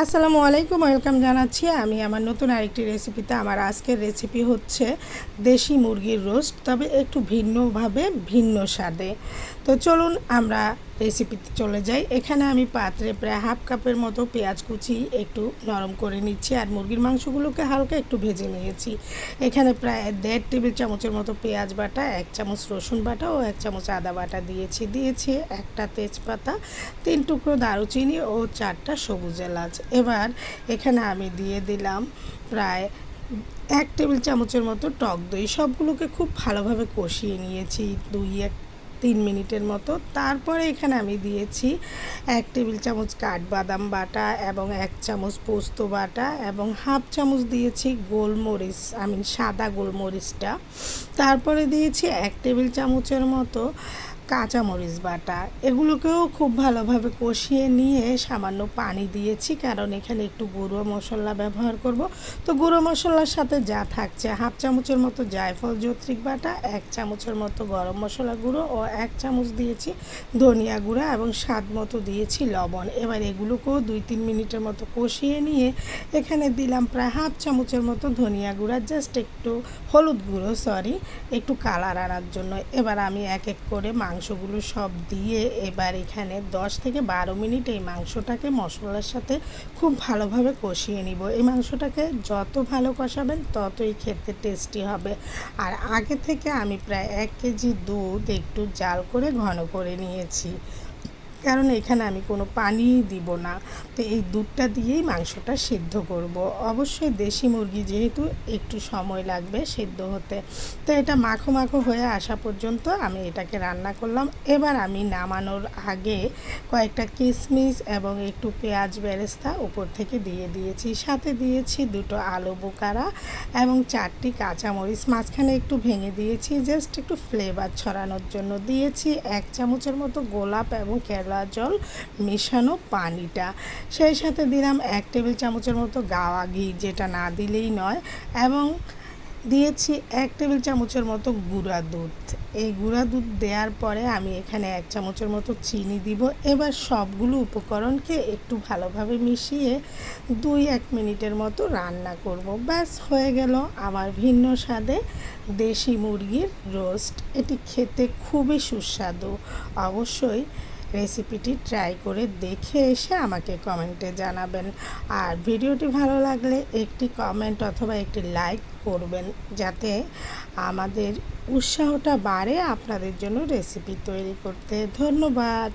আসসালামু আলাইকুম, ওয়েলকাম জানাচ্ছি আমি আমার নতুন আরেকটি রেসিপিতে। আমার আজকের রেসিপি হচ্ছে দেশি মুরগির রোস্ট, তবে একটু ভিন্নভাবে ভিন্ন স্বাদে। তো চলুন আমরা রেসিপিতে চলে যাই। এখানে আমি পাত্রে প্রায় হাফ কাপের মতো পেঁয়াজ কুচি একটু নরম করে নিচ্ছি আর মুরগির মাংসগুলোকে হালকা একটু ভেজে নিয়েছি। এখানে প্রায় দেড় টেবিল চামচের মতো পেঁয়াজ বাটা, এক চামচ রসুন বাটা ও এক চামচ আদা বাটা দিয়েছি। দিয়েছি একটা তেজপাতা, তিন টুকরো দারুচিনি ও চারটা সবুজ এলাচ। এবার এখানে আমি দিয়ে দিলাম প্রায় এক টেবিল চামচের মতো টক দই। সবগুলোকে খুব ভালোভাবে কষিয়ে নিয়েছি। দুই এক তিন মিনিটের মতো। তারপরে এখানে আমি দিয়েছি এক টেবিল চামচ কাঠবাদাম বাটা এবং এক চামচ পোস্ত বাটা এবং হাফ চামচ দিয়েছি গোলমরিচ আমি সাদা গোলমরিচটা। তারপরে দিয়েছি এক টেবিল চামচের মতো কাঁচামরিচ বাটা, এগুলোকেও খুব ভালোভাবে কষিয়ে নিয়ে সামান্য পানি দিয়েছি, কারণ এখানে একটু গুঁড়ো মশলা ব্যবহার করব। তো গুঁড়ো মশলার সাথে যা থাকছে, হাফ চামচের মতো জায়ফল জত্রিক বাটা, এক চামচের মতো গরম মশলা গুঁড়ো ও এক চামচ দিয়েছি ধনিয়া গুঁড়া এবং স্বাদ মতো দিয়েছি লবণ। এবার এগুলোকেও দুই তিন মিনিটের মতো কষিয়ে নিয়ে এখানে দিলাম প্রায় হাফ চামচের মতো ধনিয়া গুঁড়া, জাস্ট একটু হলুদ গুঁড়ো, সরি, একটু কালার আনার জন্য। এবার আমি এক এক করে মাংসগুলো সব দিয়ে এবার এখানে দশ থেকে বারো মিনিট এই মাংসটাকে মশলার সাথে খুব ভালোভাবে কষিয়ে নিব। এই মাংসটাকে যত ভালো কষাবেন ততই খেতে টেস্টি হবে। আর আগে থেকে আমি প্রায় এক কেজি দুধ একটু জাল করে ঘন করে নিয়েছি। কারণ এখানে আমি কোনো পানি দিব না। তো এই দুধটা দিয়েই মাংসটা সিদ্ধ করব। অবশ্যই দেশি মুরগি যেহেতু একটু সময় লাগবে সিদ্ধ হতে। তো এটা মাখো মাখো হয়ে আসা পর্যন্ত আমি এটাকে রান্না করলাম। এবার আমি নামানোর আগে কয়েকটা কিশমিশ এবং একটু পেঁয়াজ বেরেস্তা উপর থেকে দিয়ে দিয়েছি। সাথে দিয়েছি দুটো আলু বোকারা এবং চারটি কাঁচামরিচ। মাঝখানে একটু ভেঙে দিয়েছি, জাস্ট একটু ফ্লেভার ছড়ানোর জন্য। দিয়েছি এক চামচের মতো গোলাপ এবং কেরলা জল, মেশানো পানিটা। সেই সাথে দিলাম এক টেবিল চামচের মতো গাওয়া ঘি, যেটা না দিলেই নয়, এবং দিয়েছি এক টেবিল চামচের মতো গুঁড়া দুধ। এই গুঁড়া দুধ দেওয়ার পরে আমি এখানে এক চামচের মতো চিনি দিব। এবার সবগুলো উপকরণকে একটু ভালোভাবে মিশিয়ে দুই এক মিনিটের মতো রান্না করব। ব্যাস, হয়ে গেল আমার ভিন্ন স্বাদে দেশি মুরগির রোস্ট। এটি খেতে খুবই সুস্বাদু। অবশ্যই রেসিপিটি ট্রাই করে দেখে এসে আমাকে কমেন্টে জানাবেন। আর ভিডিওটি ভালো লাগলে একটি কমেন্ট অথবা একটি লাইক করবেন যাতে আমাদের উৎসাহটা বাড়ে আপনাদের জন্য রেসিপি তৈরি করতে। ধন্যবাদ।